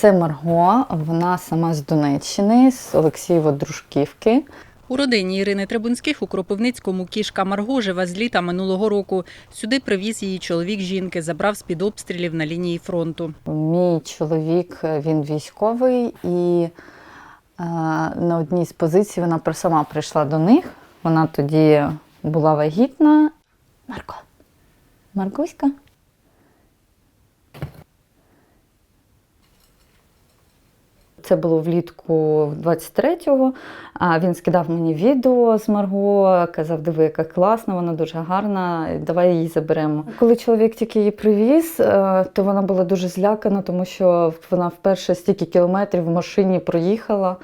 Це Марго, вона сама з Донеччини, з Олексієво-Дружківки. У родині Ірини Трибунських у Кропивницькому кішка Марго живе з літа минулого року. Сюди привіз її чоловік жінки, забрав з-під обстрілів на лінії фронту. Мій чоловік він військовий, і е, на одній з позицій вона сама прийшла до них. Вона тоді була вагітна. Марко. Маркуська. Це було влітку 23-го. А він скидав мені відео з Марго, казав, диви, яка класна, вона дуже гарна, давай її заберемо. Коли чоловік тільки її привіз, е, то вона була дуже злякана, тому що вона вперше стільки кілометрів в машині проїхала.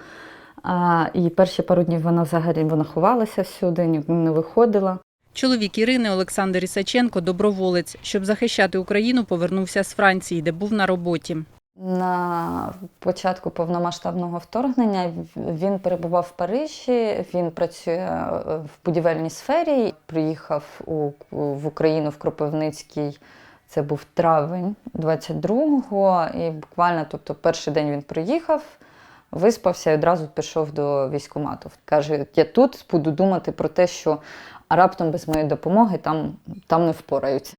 І перші пару днів вона взагалі вона ховалася всюди, ні- не виходила. Чоловік Ірини Олександр Ісаченко доброволець. Щоб захищати Україну, повернувся з Франції, де був на роботі. На початку повномасштабного вторгнення він перебував в Парижі. Він працює е, в будівельній сфері. Приїхав у, в Україну в Кропивницький. Це був травень 22-го. І буквально, тобто, перший день він приїхав, виспався і одразу пішов до військкомату. Каже: я тут буду думати про те, що раптом без моєї допомоги там, там не впораються.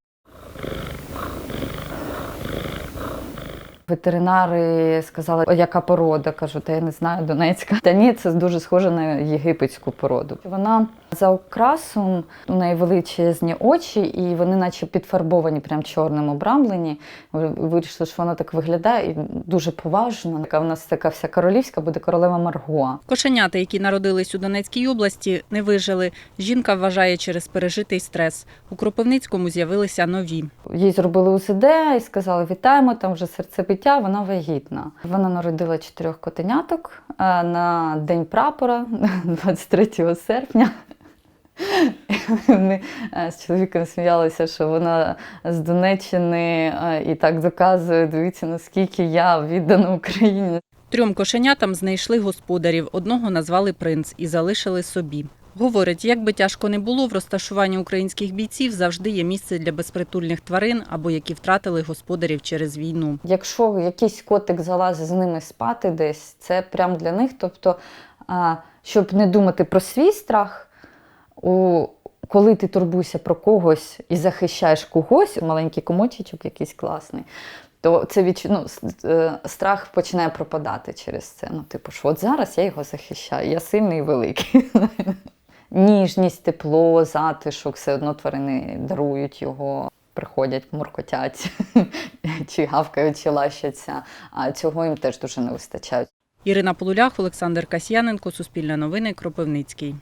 Ветеринари сказали, яка порода. Кажу, та я не знаю, Донецька. Та ні, це дуже схоже на єгипетську породу. Вона за окрасом у неї величезні очі, і вони, наче підфарбовані, прям чорним обрамлені. Вирішили, що вона так виглядає і дуже поважно. Така в нас така вся королівська буде королева Марго. Кошенята, які народились у Донецькій області, не вижили. Жінка вважає через пережитий стрес. У Кропивницькому з'явилися нові. Їй зробили УЗД і сказали: вітаємо, там вже серцебиття, вона вагітна. Вона народила чотирьох котеняток е, на День прапора 23 серпня. Ми е, з чоловіком сміялися, що вона з Донеччини е, і так доказує, дивіться, наскільки я віддана Україні. Трьом кошенятам знайшли господарів. Одного назвали принц і залишили собі. Говорить, як би тяжко не було, в розташуванні українських бійців завжди є місце для безпритульних тварин або які втратили господарів через війну. Якщо якийсь котик залазить з ними спати десь, це прям для них. Тобто, щоб не думати про свій страх, коли ти турбуєшся про когось і захищаєш когось, маленький комочечок якийсь класний, то це відч... ну, е, страх починає пропадати через це. Ну, типу, що от зараз я його захищаю, я сильний і великий. Ніжність, тепло, затишок, все одно тварини дарують його, приходять, муркотять, чи гавкають, чи лащаться. А цього їм теж дуже не вистачає. Ірина Полулях, Олександр Касьяненко, Суспільне новини, Кропивницький.